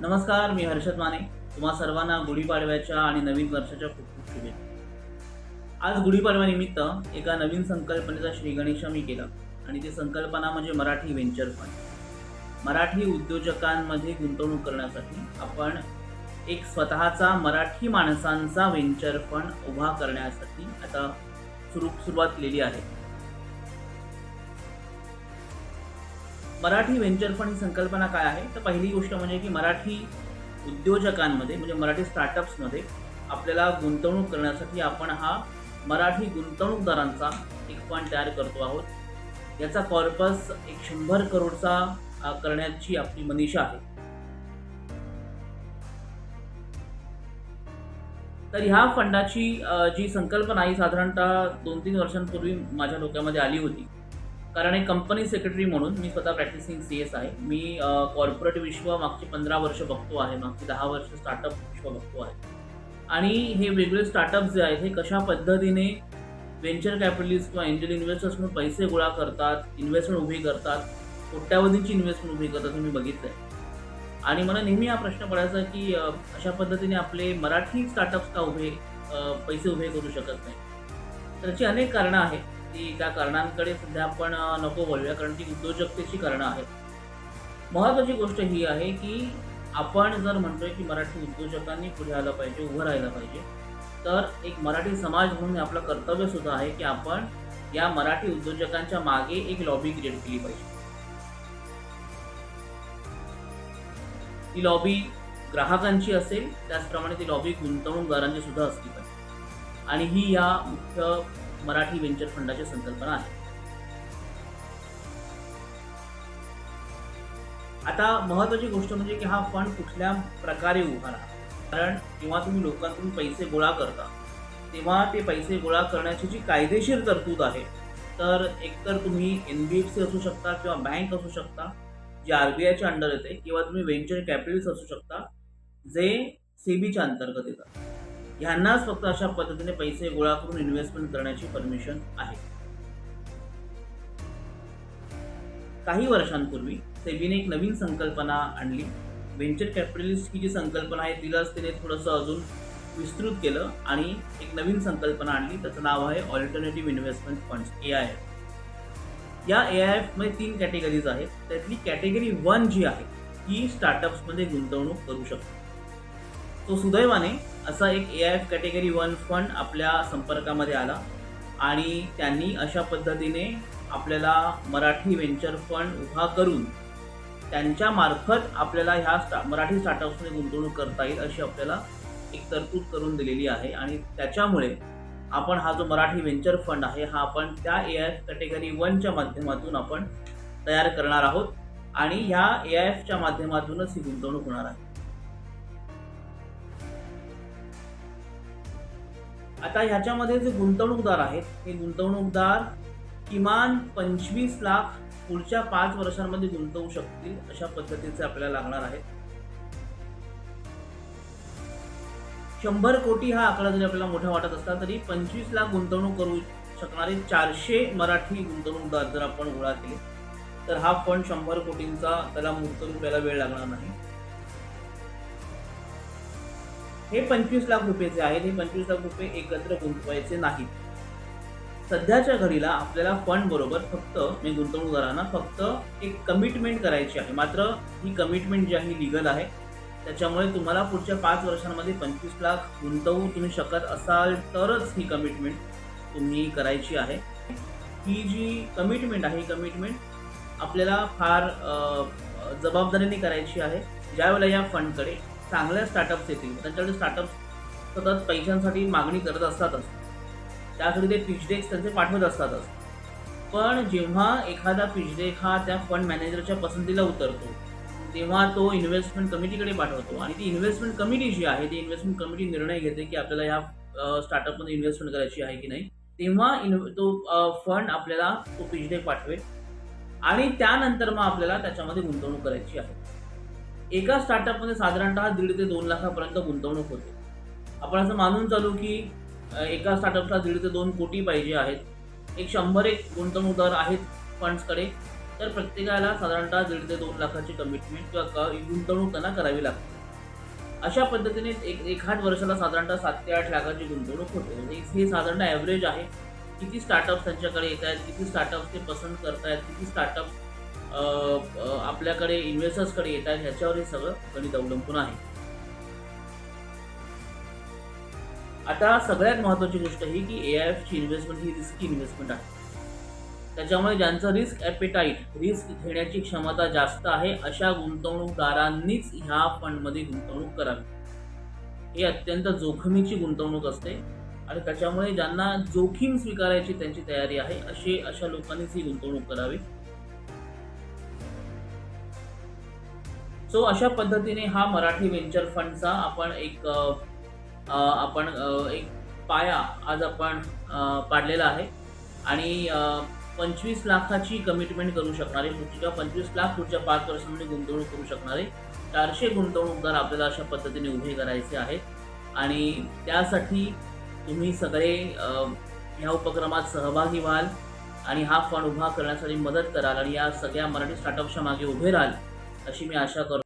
नमस्कार मी हर्षद माने. तुम्हा सर्वांना गुढीपाडव्याच्या आणि नवीन वर्षाच्या खूप खूप शुभेच्छा. आज गुढीपाडव्यानिमित्त एका नवीन संकल्पनेचा श्रीगणेशा मी केला. आणि ती संकल्पना म्हणजे मराठी व्हेंचर फंड मराठी उद्योजकांमध्ये गुंतवणूक करण्यासाठी आपण एक स्वतःचा मराठी माणसांचा व्हेंचर फंड उभा करण्यासाठी आता सुरू सुरुवात केलेली आहे. मराठी व्हेंचर फंड ही संकल्पना काय आहे? तर पहिली गोष्ट म्हणजे की मराठी उद्योजकांमध्ये म्हणजे मराठी स्टार्टअप्समध्ये आपल्याला गुंतवणूक करण्यासाठी आपण हा मराठी गुंतवणूकदारांचा एक फंड तयार करतो आहोत. याचा कॉर्पस एक शंभर करोडचा करण्याची आपली मनीषा आहे. तर ह्या फंडाची जी संकल्पना ही साधारणतः दोन तीन वर्षांपूर्वी माझ्या डोक्यामध्ये आली होती. कारण एक कंपनी सेक्रेटरी म्हणून मी स्वतः प्रॅक्टिसिंग सी एस आहे. मी कॉर्पोरेट विश्व मागची पंधरा वर्ष बघतो आहे. मागची दहा वर्ष स्टार्टअप विश्व बघतो आहे. आणि हे वेगळे स्टार्टअप जे आहेत हे कशा पद्धतीने व्हेंचर कॅपिटलिस्ट किंवा एंजल इन्व्हेस्टर्सकडून पैसे गोळा करतात इन्व्हेस्टमेंट उभी करतात कोट्यावधीची इन्व्हेस्टमेंट उभी करतात हे मी बघितलं आहे आणि मला नेहमी हा प्रश्न पडायचा की अशा पद्धतीने आपले मराठी स्टार्टअप्स का उभे पैसे उभे करू शकत नाही तर त्याची अनेक कारणं आहेत. ती त्या कारणांकडे सध्या आपण नको बोलूया. कारण ती उद्योजकतेची कारणं आहेत. महत्त्वाची गोष्ट ही आहे की आपण जर म्हणतोय की मराठी उद्योजकांनी पुढे आलं पाहिजे उभं राहिलं पाहिजे तर एक मराठी समाज म्हणून आपलं कर्तव्य सुद्धा आहे की आपण या मराठी उद्योजकांच्या मागे एक लॉबी क्रिएट केली पाहिजे. ती लॉबी ग्राहकांची असेल त्याचप्रमाणे ती लॉबी गुंतवणूकदारांची सुद्धा असली पाहिजे. आणि ही या मुख्य मराठी व्हेंचर फंडाची संकल्पना आहे आता महत्वाची गोष्ट म्हणजे की हा फंड कुठल्या प्रकारे उभारा कारण जेव्हा तुम्ही लोकांकडून पैसे गोळा करता तेव्हा ते पैसे गोळा करण्याची जी कायदेशीर तरतूद आहे तर एकतर तुम्ही एन बी एफ सी असू शकता किंवा बँक असू शकता जे आर बी आयच्या अंडर येते किंवा तुम्ही व्हेंचर कॅपिटल्स असू शकता जे सेबीच्या अंतर्गत येतात. ह्यांनाच फक्त अशा पद्धतीने पैसे गोळा करून इन्व्हेस्टमेंट करण्याची परमिशन आहे. काही वर्षांपूर्वी सेबीने एक नवीन संकल्पना आणली. व्हेंचर कॅपिटलिस्ट ही जी संकल्पना आहे तिलाच तिने थोडंसं अजून विस्तृत केलं आणि एक नवीन संकल्पना आणली. त्याचं नाव आहे alternative investment funds A I F या ए आय एफमध्ये तीन कॅटेगरीज आहेत. त्यातली कॅटेगरी वन जी आहे ती स्टार्टअप्समध्ये गुंतवणूक करू शकते. तो सुदैवाने असा एक A I F category one fund आपल्या संपर्कामध्ये आला. आणि त्यांनी अशा पद्धतीने आपल्याला मराठी व्हेंचर फंड उभा करून त्यांच्या मार्फत आपल्याला ह्या स्टा मराठी स्टार्टअप्समध्ये गुंतवणूक करता येईल अशी आपल्याला एक तरतूद करून दिलेली आहे. आणि त्याच्यामुळे आपण हा जो मराठी व्हेंचर फंड आहे हा आपण त्या ए आय एफ कॅटेगरी वनच्या माध्यमातून आपण तयार करणार आहोत. आणि ह्या ए आय एफच्या माध्यमातूनच ही गुंतवणूक होणार आहे. आता ह्याच्यामध्ये जे गुंतवणूकदार आहेत हे गुंतवणूकदार किमान पंचवीस लाख पुढच्या पाच वर्षांमध्ये गुंतवू शकतील अशा पद्धतीचे आपल्याला लागणार आहेत शंभर कोटी हा आकडा जरी आपल्याला मोठा वाटत असला तरी पंचवीस लाख गुंतवणूक करू शकणारे चारशे मराठी गुंतवणूकदार जर आपण गोळा केले तर हा फंड शंभर कोटींचा त्याला मूर्त रुपयाला वेळ लागणार नाही. हे पंचवीस लाख रुपये जे आहेत हे पंचवीस लाख रुपये एकत्र गुंतवायचे नाहीत. सध्याच्या घडीला आपल्याला फंड बरोबर फक्त मी गुंतवणूकदारांना फक्त एक कमिटमेंट करायची आहे. मात्र ही कमिटमेंट जी आहे लिगल आहे. त्याच्यामुळे तुम्हाला पुढच्या पाच वर्षांमध्ये पंचवीस लाख गुंतवू तुम्ही शकत असाल तरच ही कमिटमेंट तुम्ही करायची आहे. ही जी कमिटमेंट आहे ही कमिटमेंट आपल्याला फार जबाबदारीने करायची आहे. ज्यावेळेला या फंडकडे चांगल्या स्टार्टअप्स येतील. त्यांच्याकडे स्टार्टअप्स सतत पैशांसाठी मागणी करत असतातच. त्यासाठी ते पिच डेक्स त्यांचे पाठवत असतातच. पण जेव्हा एखादा पिच डेक हा त्या फंड मॅनेजरच्या पसंतीला उतरतो तेव्हा तो इन्व्हेस्टमेंट कमिटीकडे पाठवतो. आणि ती इन्व्हेस्टमेंट कमिटी जी आहे ती इन्व्हेस्टमेंट कमिटी निर्णय घेते की आपल्याला ह्या स्टार्टअपमध्ये इन्व्हेस्टमेंट करायची आहे की नाही. तेव्हा इन्व तो फंड आपल्याला तो पिच डेक पाठवेल. आणि त्यानंतर मग आपल्याला त्याच्यामध्ये गुंतवणूक करायची आहे. एका स्टार्टअपमध्ये साधारणतः दीड ते दोन लाखापर्यंत गुंतवणूक होते. आपण असं मानून चालू की एका स्टार्टअपला दीड ते दोन कोटी पाहिजे आहेत. एक शंभर एक गुंतवणूकदार आहेत फंड्सकडे तर प्रत्येकाला साधारणतः दीड ते दोन लाखाची कमिटमेंट किंवा गुंतवणूक त्यांना करावी लागते. अशा पद्धतीने एक एक आठ वर्षाला साधारणतः सात ते आठ लाखाची गुंतवणूक होते. म्हणजे हे साधारण ॲव्हरेज आहे. किती स्टार्टअप त्यांच्याकडे येत आहेत किती स्टार्टअप ते पसंत करतायत किती स्टार्टअप आपल्याकडे इन्व्हेस्टर्सकडे येत आहेत ह्याच्यावर हे सगळं गणित अवलंबून आहे. आता सगळ्यात महत्त्वाची गोष्ट ही की ए आय एफची इन्व्हेस्टमेंट ही रिस्की इन्व्हेस्टमेंट आहे. त्याच्यामुळे ज्यांचं रिस्क ॲपेटाईट रिस्क घेण्याची क्षमता जास्त आहे अशा गुंतवणूकदारांनीच ह्या फंडमध्ये गुंतवणूक करावी. ही अत्यंत जोखमीची गुंतवणूक असते आणि त्याच्यामुळे ज्यांना जोखीम स्वीकारायची त्यांची तयारी आहे असे अशा लोकांनीच ही गुंतवणूक करावी. सो अशा पद्धतीने हा मराठी व्हेंचर फंडचा आपण एक आपण एक पाया आज आपण पाडलेला आहे. आणि पंचवीस लाखाची कमिटमेंट करू शकणारे पुढच्या पंचवीस लाख पुढच्या पाच वर्षांमध्ये गुंतवणूक करू शकणारे चारशे गुंतवणूकदार आपल्याला अशा पद्धतीने उभे करायचे आहेत. आणि त्यासाठी तुम्ही सगळे ह्या उपक्रमात सहभागी व्हाल आणि हा फंड उभा करण्यासाठी मदत कराल आणि या सगळ्या मराठी स्टार्टअपच्या मागे उभे राहाल. अशी मी आशा करतो.